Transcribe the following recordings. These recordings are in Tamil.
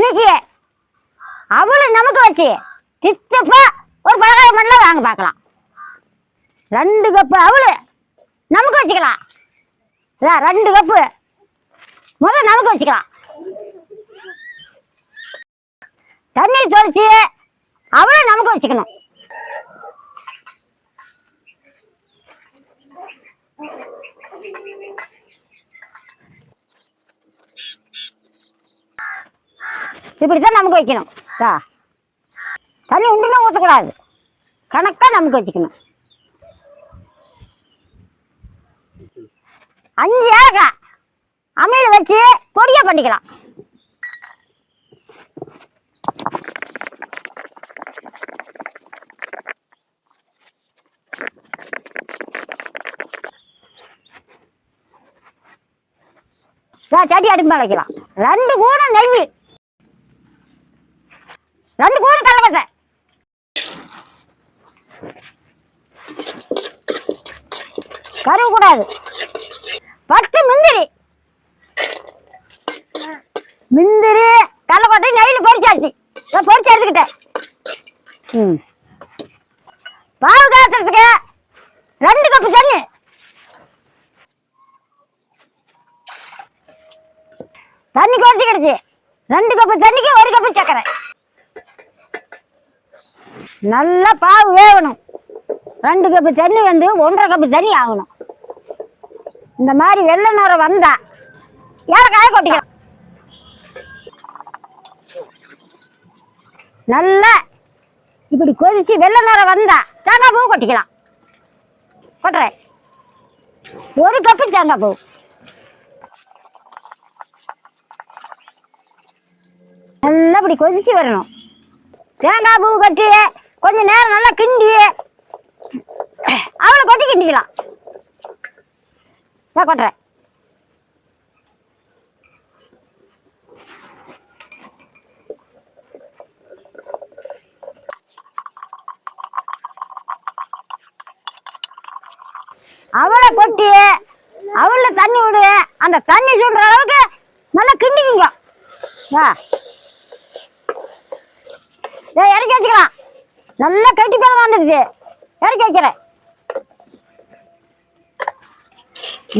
இன்னைக்கு அவளும் நமக்கு வச்சு திச்சப்பா ஒரு பலகாரம் பண்ணலாம் வாங்க பார்க்கலாம். ரெண்டு கப்பு அவளு நமக்கு வச்சுக்கலாம். ரெண்டு கப்பு. முதல்ல நமக்கு வச்சுக்கலாம். தண்ணி தொளிச்சு அவளும் நமக்கு வச்சுக்கணும். இப்படித்தான் நமக்கு வைக்கணும். தா. தண்ணி உண்டுமே ஊற்றக்கூடாது கணக்காக நமக்கு வச்சுக்கணும். அஞ்சு ஏலக்காய் அம்மியில் வச்சு பொடியாக பண்ணிக்கலாம். இதா, சட்டி அடுப்பு மேல வைக்கலாம். ரெண்டு கூட நெய் ரெண்டு கூட கடலப்பட்டை கருவு கூடாது. பத்து முந்திரி. முந்திரி கடலப்பட்டை நெய்யில் பொரிச்சாச்சு. இதை பொரிச்சு எடுத்துக்கிட்டேன். ம். பாவு காய்ச்சறதுக்கு ரெண்டு கப்பு தண்ணி. தண்ணி குறைச்சிக்கிடுச்சு ரெண்டு கப்பு தண்ணிக்கு ஒரு கப்பு சர்க்கரை. நல்லா பாவு வேகணும். ரெண்டு கப்பு தண்ணி வந்து ஒன்றரை கப்பு தண்ணி ஆகணும். இந்த மாதிரி வெள்ளை நேரம் வந்தா ஏறக்காய கொட்டிக்கலாம்? நல்லா இப்படி கொதிச்சு வெள்ளை நேரம் வந்தா தேங்காய் பூ கொட்டிக்கலாம். கொட்டுறேன். ஒரு கப்பு தேங்காய் பூ. நல்லா இப்படி கொதிச்சு வரணும். தேங்காய் பூ கட்டி கொஞ்ச நேரம் நல்லா கிண்டி அவளை கொட்டி கிண்டிக்கலாம். நான் கொட்டுறேன். அவளை கொட்டி அவள தண்ணி விடு. அந்த தண்ணி சுடுற அளவுக்கு நல்லா கிண்டிக்குங்க. ஆ இறக்கி வச்சுக்கலாம். நல்லா கட்டி பதம் வந்துடுச்சு இறக்கி வைக்கிறேன்.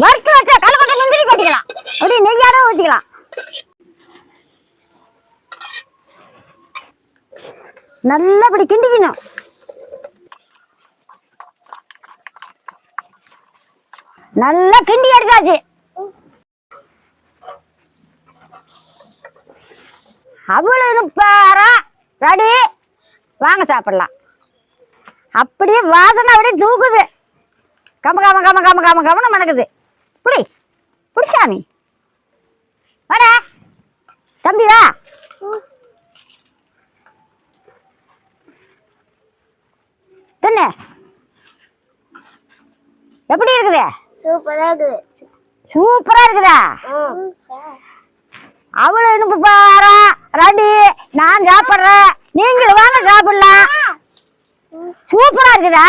வறுத்து வச்ச கலக்கொட்டை முந்திரி கொட்டிக்கலாம். அப்படியே நெய்யார ஊற்றிக்கலாம் நல்லா இப்படி கிண்டிக்கணும். நல்லா கிண்டி எடுக்காது அவ்வளவு ரெடி? வாங்க சாப்பிடலாம். அப்படியே வாசனை அப்படியே தூக்குது. கம கம கம கம கம கமன்னு மணக்குது. புடி புடி சாமி. வாடா. தம்பி வா. தின்னு. எப்படி இருக்குது? சூப்பரா இருக்குது. சூப்பரா இருக்குதா. அவளு இனிப்பு பாரா. ரெடி. நான் சாப்பிட்றேன். நீங்கள் வாங்க சாப்பிடலாம். சூப்பரா இருக்குதா?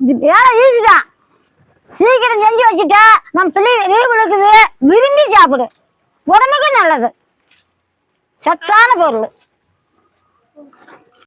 இது வேலை ஈஸி தான். சீக்கிரம் செஞ்சு வச்சுட்டா நம்ம பிள்ளை லீவு இருக்குது விரும்பி சாப்பிடு. உடம்புக்கும் நல்லது. சத்தான பொருள்.